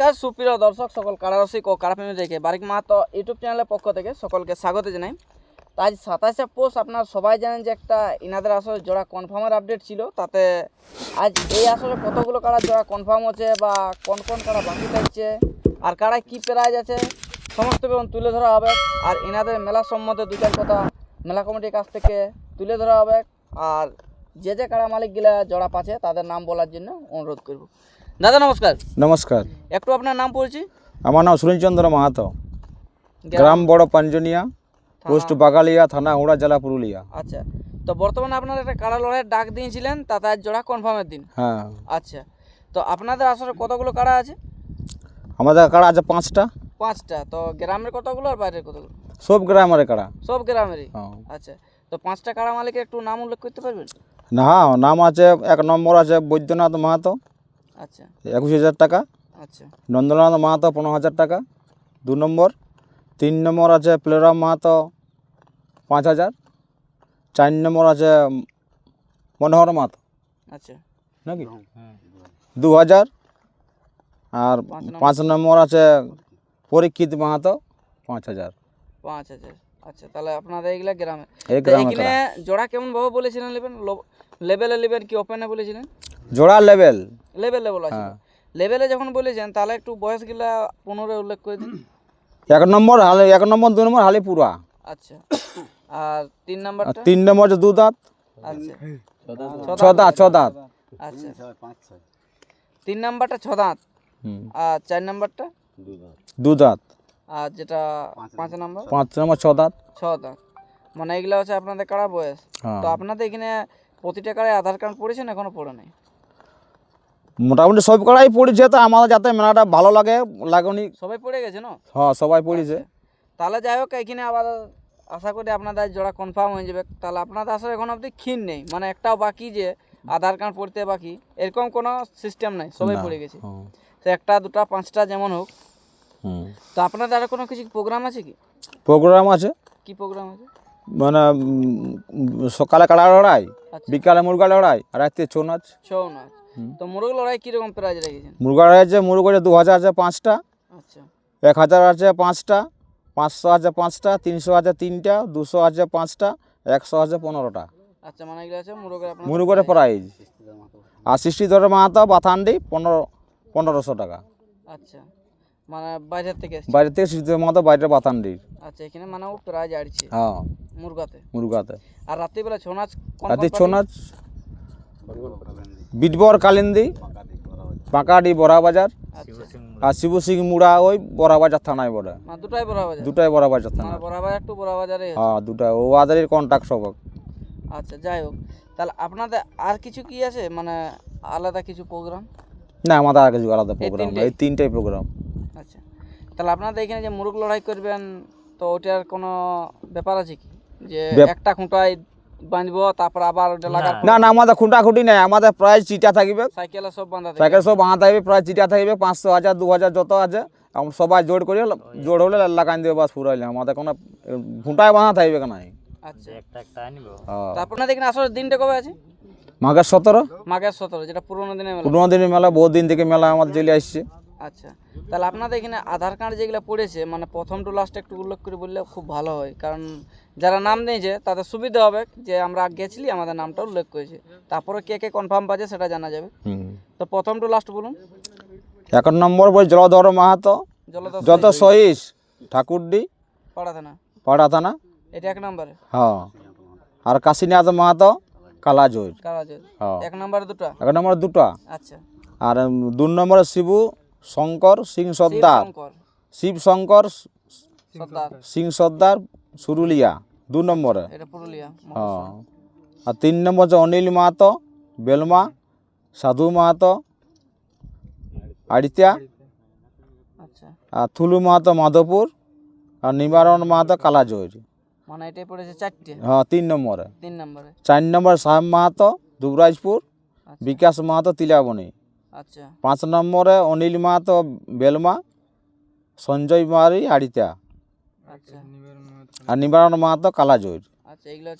নমস্কার, সুপ্রিয় দর্শক, সকল কারারসিক ও কারাপ্রেমী দেখে বারিক মাহাতো ইউটিউব চ্যানেলের পক্ষ থেকে সকলকে স্বাগত জানাই। তো আজ সাতাশে পোষ আপনার সবাই জানেন যে একটা ইনাদের আসলে জোড়া কনফার্মের আপডেট ছিল। তাতে আজ এই আসলে কতগুলো কারা জোড়া কনফার্ম হচ্ছে বা কোন কোন কারা বাকি থাকছে, আর কাড়ায় কী প্রাইজ আছে, সমস্ত বিবরণ তুলে ধরা হবে। আর ইনাদের মেলা সম্বন্ধে দু চার কথা মেলা কমিটির কাছ থেকে তুলে ধরা হবে। আর যে যে কারা মালিকগুলা জোড়া পাচ্ছে, তাদের নাম বলার জন্য অনুরোধ করব। দাদা নমস্কার। নমস্কার। একটু আপনার নাম পড়ছি? আমার নাম সুনীলচন্দ্র মাহাতো। গ্রাম বড় পাঞ্জনিয়া পোস্ট বাগালিয়া থানা হুড়া জেলা পুরুলিয়া। আচ্ছা তো বর্তমানে আপনারা একটা কাড়া লড়াইয়ের ডাক দিয়েছিলেন তা তার জোড়া কনফার্মের দিন। হ্যাঁ। আচ্ছা তো আপনাদের আসলে কতগুলো কাড়া আছে? আমাদের কাড়া আছে? পাঁচটা। পাঁচটা তো গ্রামের কতগুলো আর বাইরের কতগুলো? সব গ্রামের কাড়া সব গ্রামেরই? হ্যাঁ। আচ্ছা তো পাঁচটা কাড়া মালিকের একটু নাম উল্লেখ করতে পারবেন? না নাম আছে এক নম্বর আছে বৈদ্যনাথ মাহাতো। আচ্ছা। একুশ হাজার টাকা। আচ্ছা। নন্দনাথ মাহাতো পনেরো হাজার টাকা। দু নম্বর। তিন নম্বর আছে প্লেরাম মাহাতো পাঁচ হাজার। চার নম্বর আছে মনোহর মাহাতো। আচ্ছা। নাকি? দু হাজার আর পাঁচ নম্বর। আছে পরীক্ষিত মাহাতো পাঁচ হাজার। পাঁচ হাজার। আচ্ছা তাহলে আপনাদের এইগুলা গ্রামে এখানে জোড়া কেমন ভাবে বলেছিলেন নেবেন লেভেলে নেবেন কি ওপেনে বলেছিলেন? জোড়া লেভেল। লেভেল লেভেল আছে। হ্যাঁ। লেভেলে যখন বলেছেন তাহলে একটু বয়সগুলা পুনরায় উল্লেখ করে দিন। এক নম্বর হালি এক নম্বর দু নম্বর হালিপুরা। আচ্ছা। আর তিন আর নাম্বারটা তিন নম্বর দু দাঁত আচ্ছা। ছ দাঁত ছ দাঁত আচ্ছা। তিন নাম্বারটা ছ দাঁত আর চার নাম্বারটা? দু দাঁত আর যেটা পাঁচ নাম্বার? পাঁচ নম্বর ছ দাঁত ছ দাঁত মানে এগুলো হচ্ছে আপনাদের কারা বয়স? হ্যাঁ। তো আপনাদের এখানে প্রতিটা কাড়ায় আধার কার্ড পড়েছেন? এখনও পড়ে নাই? মোটামুটি সব কড়াই পড়েছে তো আমাদের যাতে মেলাটা ভালো লাগে লাগুনি। সবাই পড়ে গেছে না? হ্যাঁ সবাই পড়েছে। তাহলে যাই হোক এখানে আবার আশা করি আপনাদের জোড়া কনফার্ম হয়ে যাবে। তাহলে আপনাদের আসলে এখন অবধি ক্ষীণ নেই মানে একটাও বাকি যে আধার কার্ড পড়তে বাকি এরকম কোনো সিস্টেম নাই সবাই পড়ে গেছে। হুম, তো একটা দুটা পাঁচটা যেমন হোক। তো আপনাদের আর কোনো কিছু প্রোগ্রাম আছে কি? প্রোগ্রাম আছে। কি প্রোগ্রাম আছে? মানে সকালে কাড়া লড়াই আচ্ছা। বিকালে মুরগা লড়াই আর রাত্রে ছৌ নাচ। ছৌ নাচ। তো মোরগ লড়াই কীরকম প্রাইজ রেখেছেন? মুরগা আছে মুরগা আছে দু হাজার আছে পাঁচটা। আচ্ছা। এক হাজার আছে পাঁচটা পাঁচশো আছে পাঁচটা তিনশো আছে তিনটা দুশো আছে পাঁচটা একশো আছে পনেরোটা। আচ্ছা মানে এগুলো আছে মোরগের আপনার মুরগের প্রাইজ। আর সৃষ্টি ধরে মাহাতো বাথান্ডি পনেরো পনেরোশো টাকা। আচ্ছা মানে বাইরের থেকে এসছে। বাইরে থেকে সৃষ্টি মাহাতো বাইরে বাথান্ডির আচ্ছা এখানে মানে ও প্রাইজ আড়ছে হ্যাঁ। মুরগাতে। মুরগাতে। আর রাত্রিবেলা ছৌ নাচ কোন? ছৌ নাচ বিটবর কালিন্দি পাকাডি বড়া বাজার আচ্ছা আর শিবু সিং মুড়া ওই বড়া বাজার থানায় মানে দুটাই বড় বাজার দুটাই বড়া বাজার থানা। মানে বাজার টু বড় বাজারে হ্যাঁ দুটাই। ও আদারের কন্ট্যাক্ট সব। আচ্ছা যাই হোক। তাহলে আপনাদের আর কিছু কি আছে? মানে আলাদা কিছু প্রোগ্রাম না আমাদের আর কিছু আলাদা প্রোগ্রাম এই তিনটাই প্রোগ্রাম আচ্ছা। তাহলে আপনাদের এখানে যে মুরগ লড়াই করবেন তো ওটার কোনো ব্যাপার আছে কি? যে একটা খুঁটায় বাঁধবো তারপর আবার না। না আমাদের খুঁটা খুঁটি নাই আমাদের প্রায় চিটা থাকবে। সাইকেলে সব বাঁধা সাইকেল সব বাঁধা থাকবে প্রায় চিটা থাকবে পাঁচশো হাজার দু হাজার যত আছে আমরা সবাই জোর করে জোর হলে লাগাই দেবে বাস ফুরাইলে আমাদের কোনো খুঁটায় বাঁধা থাকবে কেন আচ্ছা। হ্যাঁ। তো আপনাদের এখানে আসলে দিনটা কবে আছে? মাঘের সতেরো। মাঘের সতেরো যেটা পুরোনো দিনের মেলা। পুরোনো দিনের মেলা বহু দিন থেকে মেলা আমাদের চলে আসছে। আচ্ছা তাহলে আপনাদের এখানে আধার কার্ড যেগুলো পড়েছে মানে প্রথম টু লাস্ট একটু উল্লেখ করে বললে খুব ভালো হয়। কারণ যারা নাম দিয়েছে তাদের সুবিধা হবে যে আমরা গেছিলি আমাদের নামটা উল্লেখ করেছে। তারপরে কে কে কনফার্ম পাচ্ছে সেটা জানা যাবে। তো প্রথম টু লাস্ট বলুন। এক নম্বর বই জলধর মাহাতো। যত সহিস। ঠাকুরডি। পাড়া থানা। পাড়া থানা। এটা এক নম্বরে। হ্যাঁ। আর কাশীনাথ মাহাতো কালাজোর। কারাজ হ্যাঁ। এক নম্বরে দুটো? এক নম্বর দুটো। আচ্ছা। আর দু নম্বরে শিবু শঙ্কর সিং সর্দার। শিব শঙ্কর সিং সর্দার। সুরুলিয়া দু নম্বরে। হ্যাঁ আর তিন নম্বর হচ্ছে অনিল মাহাতো বেলমা সাধু মাহাতো আড়িত্যা আচ্ছা। আর থুলু মাহাতো মাধবপুর আর নিবারণ মাহাতো কালাজোর মানে এটাই পড়েছে চারটে? হ্যাঁ তিন নম্বরে। তিন নম্বরে। চার নম্বর সাহেব মাহাতো দুবরাজপুর আচ্ছা। বিকাশ মাহাতো তিলাবনি পাঁচ নম্বরে অনিল মাহাতো বেলমা সঞ্জয় মারি আড়িতা আচ্ছা। আর নিবারণ মাহাতো কালাজোর আচ্ছা এগুলো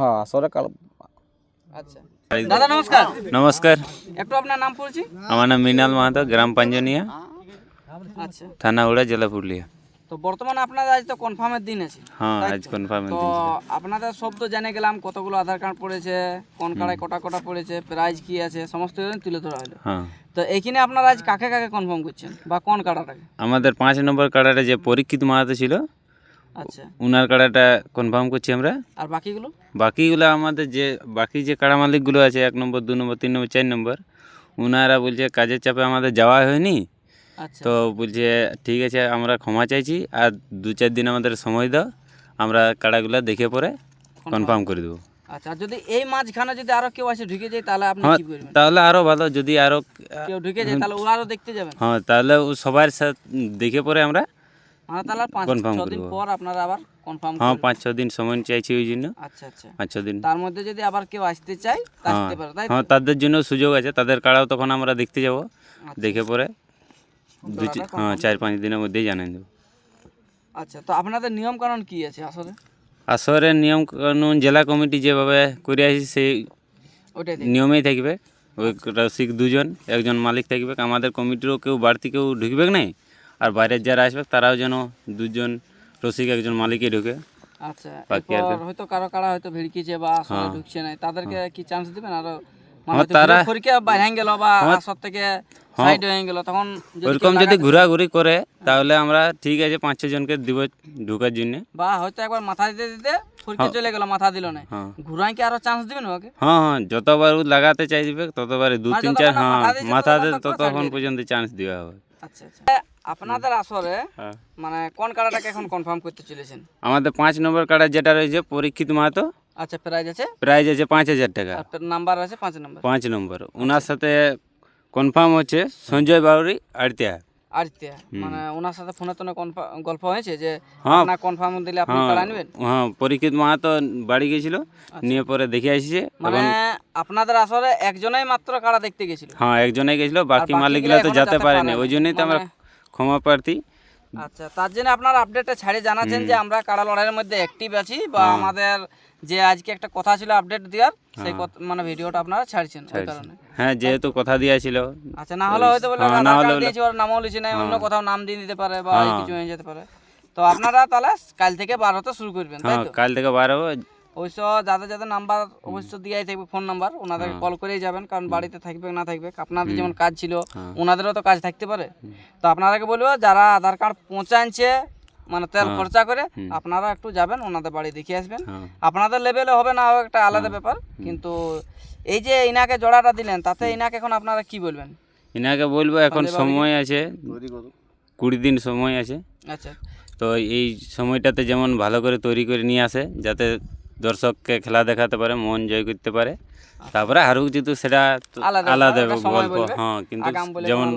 হ্যাঁ আসলে কাল আচ্ছা। দাদা নমস্কার। নমস্কার। একটু আপনার নাম পড়ছি? আমার নাম মৃণাল মাহাতো গ্রাম পাঞ্জনিয়া। আচ্ছা। থানা উড়া জেলা পুরুলিয়া। তো বর্তমানে আপনাদের আজ তো কনফার্মের দিন আছে। হ্যাঁ আজ তো? কনফার্ম তো আপনাদের সব তো জেনে গেলাম কতগুলো আধার কার্ড পড়েছে কোন কার্ডে কটা কটা পড়েছে প্রাইজ কি আছে সমস্ত কিছু তুলে ধরা হলো। হ্যাঁ। তো এইখানে আপনারা আজ কাকে কাকে কনফার্ম করছেন? বা কোন কার্ডটাকে আমাদের পাঁচ নম্বর কাড়াটা যে পরীক্ষিত মাহাতো ছিল আচ্ছা। উনার কাড়াটা কনফার্ম করছি আমরা। আর বাকিগুলো? বাকিগুলো আমাদের যে বাকি যে কাড়া মালিকগুলো আছে এক নম্বর দু নম্বর তিন নম্বর চার নম্বর উনারা বলছে কাজের চাপে আমাদের যাওয়া হয়নি। তো বলছে ঠিক আছে আমরা ক্ষমা চাইছি আর দু চার দিন আমাদের সময় দাও আমরা কাড়াগুলো দেখে পরে কনফার্ম করে দেবো। আচ্ছা যদি এই মাঝখানে যদি আরও কেউ আসে ঢুকে যায় তাহলে আপনি হ্যাঁ কি করবেন? তাহলে আরও ভালো যদি আরও কেউ ঢুকে যায় তাহলে ওরাও দেখতে যাবেন। হ্যাঁ তাহলে ও সবার সাথে দেখে পরে আমরা মানে তাহলে পাঁচ ছ দিন। পর আপনারা আবার কনফার্ম হ্যাঁ পাঁচ ছ দিন সময় চাইছি ওই জন্য। আচ্ছা আচ্ছা। পাঁচ ছ দিন। তার মধ্যে যদি আবার কেউ আসতে চায় হ্যাঁ আসতে পারে তাই হ্যাঁ তাদের জন্য সুযোগ আছে তাদের কাড়াও তখন আমরা দেখতে যাব আচ্ছা, দেখে পরে। হ্যাঁ চার পাঁচ দিনের মধ্যেই জানিয়ে দেবো। আচ্ছা তো আপনাদের নিয়ম কানুন কি আছে আসলে? আসরের নিয়ম কানুন জেলা কমিটি যেভাবে করে আসি সেই ওইটাই নিয়মেই থাকবে। ওই রসিক দুজন একজন মালিক থাকবে। আমাদের কমিটিরও কেউ বাড়তি কেউ ঢুকবে নাই? আর বাইরের যারা আসবে তারাও যেন দুজন রসিক একজন মালিকই ঢুকে। আচ্ছা হয়তো কারও কারা হয়তো ভিড়কিছে বা আসলে ঢুকছে না তাদেরকে কি চান্স দিবেন? আরও হ্যাঁ, তারা- হ্যাঁ। পরীক্ষা বাইরে গেল বা আসর থেকে সাইড হয়ে গেল তখন যদি যদি ঘোরাঘুরি করে তাহলে আমরা ঠিক আছে পাঁচ ছ জনকে দিব ঢুকার জন্য। বা হয়তো একবার মাথা দিতে দিতে পরীক্ষা চলে গেল মাথা দিল না। হ্যাঁ। ঘুরাই কি আরও চান্স দিবেন ওকে? হ্যাঁ হ্যাঁ যতবার লাগাতে চাইবে ততবার দু মানে তিন চার হ্যাঁ মাথা মাথাতে ততক্ষণ পর্যন্ত চান্স দেওয়া হবে। আচ্ছা আচ্ছা। আপনাদের আসরে হ্যাঁ। মানে কোন কারাটাকে এখন কনফার্ম করতে চলেছেন? আমাদের পাঁচ নম্বর কার্ডের যেটা রয়েছে পরীক্ষিত মাহাতো। আচ্ছা প্রাইজ আছে? প্রাইজ আছে পাঁচ হাজার টাকা। আর নাম্বার আছে পাঁচ নাম্বার পাঁচ নম্বর ওনার সাথে কনফার্ম হচ্ছে সঞ্জয় বাউরি আড়তিয়া। আদিত্য মানে ওনার সাথে ফোনে কনফার্ম গল্প হয়েছে যে হ্যাঁ। কনফার্ম দিলে আপনি হ্যাঁ। কারা নেবেন হ্যাঁ পরীক্ষিত মাহাতো বাড়ি গেছিল নিয়ে পরে দেখে আসছে। মানে আপনাদের আসলে একজনেই মাত্র কারা দেখতে গেছিল? হ্যাঁ একজনে গেছিল বাকি মালিকগুলো তো যেতে পারেনি। ওই জন্যই তো আমরা মানে- ক্ষমা প্রার্থী। আচ্ছা তার জন্য আপনার আপডেটে ছাড়ে জানাচ্ছেন যে আমরা কারা লড়াইয়ের মধ্যে অ্যাক্টিভ আছি বা আমাদের যে আজকে একটা কথা ছিল আপডেট দেওয়ার সেই মানে ভিডিওটা আপনারা ছাড়ছেন ওই কারণে। হ্যাঁ যেহেতু কথা দিয়েছিল আচ্ছা না হলে হয়তো বলে হ্যাঁ, না হলে দিয়েছি ওর নামও লিখে নাই অন্য কোথাও নাম দিয়ে দিতে পারে বা হ্যাঁ। কিছু হয়ে যেতে পারে। তো আপনারা তাহলে কাল থেকে বার হতে শুরু করবেন তাই হ্যাঁ তো? কাল থেকে বার হব। অবশ্য যাদের যাদের নাম্বার অবশ্য দিয়াই থাকবে ফোন নাম্বার ওনাদেরকে কল করেই যাবেন কারণ বাড়িতে থাকবে না থাকবে। আপনাদের যেমন কাজ ছিল ওনাদেরও তো কাজ থাকতে পারে। তো আপনাদেরকে বলব যারা আধার কার্ড পৌঁছাচ্ছে মানে তেল খরচা করে আপনারা একটু যাবেন ওনাদের বাড়ি দেখে আসবেন। হ্যাঁ। আপনাদের লেভেলে হবে না একটা আলাদা ব্যাপার। কিন্তু এই যে ইনাকে জোড়াটা দিলেন তাতে ইনাকে এখন আপনারা কি বলবেন? ইনাকে বলব এখন সময় আছে। কুড়ি দিন সময় আছে। আচ্ছা। তো এই সময়টাতে যেমন ভালো করে তৈরি করে নিয়ে আসে যাতে দর্শককে খেলা দেখাতে পারে মন জয় করতে পারে। তারপরে হারুক যেহেতু সেটা আলাদা গল্প। হ্যাঁ কিন্তু যেমন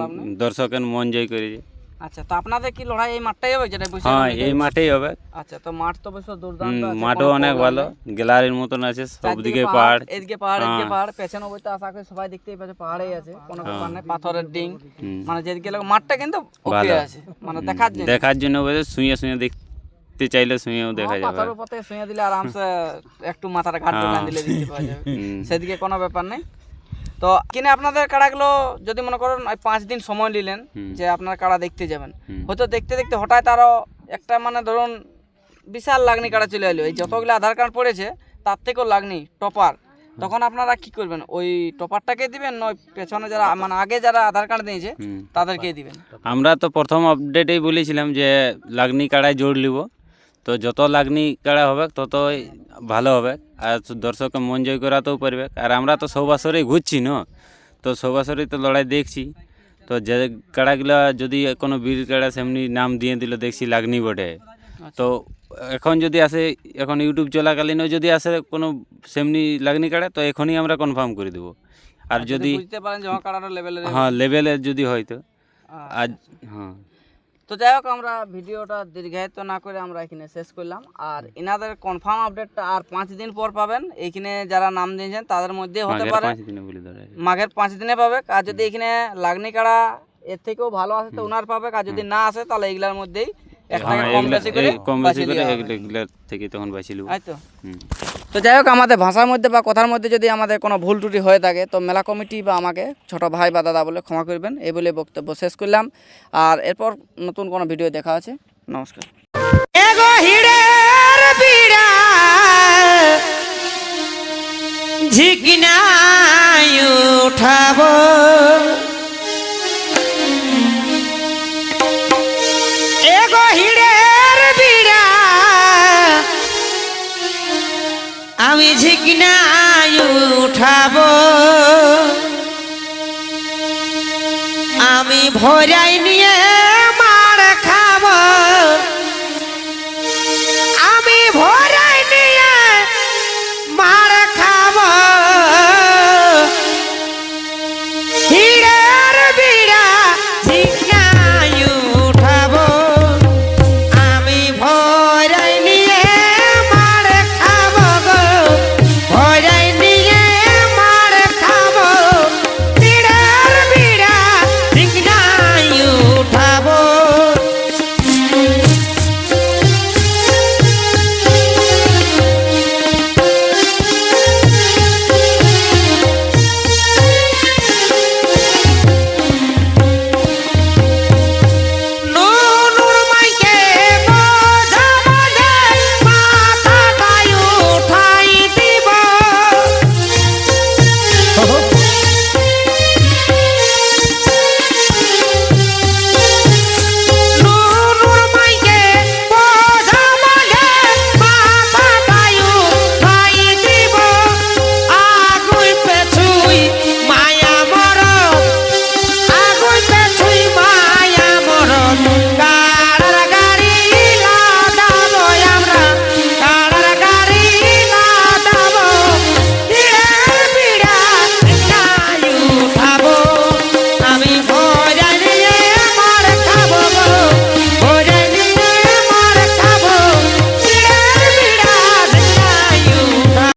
দর্শকের মন জয় করেছে আচ্ছা তো আপনাদের কি লড়াই এই মাঠটাই হবে যেটা বসে হ্যাঁ এই মাঠেই হবে। আচ্ছা তো মাঠ তো বেশ দুর্দান্ত আছে, মাঠও অনেক ভালো গ্যালারির মতন আছে সবদিকে পাহাড় এদিকে পাহাড় এদিকে হ্যাঁ। পাহাড় পেছনে বইতে আশা করি সবাই দেখতেই পাচ্ছে পাহাড়েই আছে কোনো ব্যাপার নেই পাথরের ডিং। মানে যেদিকে মাঠটা কিন্তু ওকে। আছে মানে দেখার জন্য। দেখার জন্য বলছে শুয়ে শুয়ে দেখতে চাইলে শুয়েও দেখা যাবে। পাথরের উপর থেকে শুয়ে দিলে আরামসে একটু মাথার ঘাট ঢোকান দিলে দেখতে পাওয়া যাবে। সেদিকে কোনো ব্যাপার নেই। তো কিনে আপনাদের কাড়াগুলো যদি মনে করেন ওই পাঁচ দিন সময় নিলেন যে আপনার কাড়া দেখতে যাবেন। হয়তো দেখতে দেখতে হঠাৎ আরও একটা মানে ধরুন বিশাল লাগনি কাড়া চলে এলো। এই যতগুলো আধার কার্ড পড়েছে তার থেকেও লাগনি টপার। তখন আপনারা কি করবেন? ওই টপারটাকে দিবেন না ওই পেছনে যারা মানে আগে যারা আধার কার্ড দিয়েছে। তাদেরকে দিবেন। আমরা তো প্রথম আপডেটেই বলেছিলাম যে লাগনি কাড়ায় জোর নিব। তো যত লাগনি কাড়া হবে ততই ভালো হবে আর দর্শককে মন জয় করাতেও পারবে। আর আমরা তো সব আসরেই ঘুরছি না? তো সব আসরেই তো লড়াই দেখছি। তো যে কাড়াগুলা যদি কোনো বীর কাড়া সেমনি নাম দিয়ে দিল দেখছি লাগনি বটে। তো এখন যদি আসে এখন ইউটিউব চলাকালীনও যদি আসে কোনো সেমনি লাগনি কাড়া তো এখনই আমরা কনফার্ম করে দেবো। আর যদি বুঝতে পারেন যে আমার কাড়াটা লেভেলের হ্যাঁ লেভেলের যদি হয় তো। আজ হ্যাঁ। তো যাই হোক আমরা ভিডিওটা দীর্ঘায়িত না করে আমরা এখানে শেষ করলাম। আর এনাদের কনফার্ম আপডেটটা আর পাঁচ দিন পর পাবেন। এখানে যারা নাম দিয়েছেন তাদের মধ্যে হতে পারে মাঘের পাঁচ দিনে পাবে। আর যদি এখানে লাগনি কাড়া এর থেকেও ভালো আসে তো ওনার পাবে। আর যদি না আসে তাহলে এইগুলার মধ্যেই হ্যাঁ, থেকে তখন তো। তো যাই হোক আমাদের ভাষার মধ্যে বা কথার মধ্যে যদি আমাদের কোনো ভুল ত্রুটি হয়ে থাকে তো মেলা কমিটি বা আমাকে ছোট ভাই বা দাদা বলে ক্ষমা করবেন এই বলে বক্তব্য শেষ করলাম। আর এরপর নতুন কোনো ভিডিও দেখা আছে নমস্কার। এগো হিড়ের উঠাবো। আমি ঝিকনাই উঠাবো। আমি ভরাই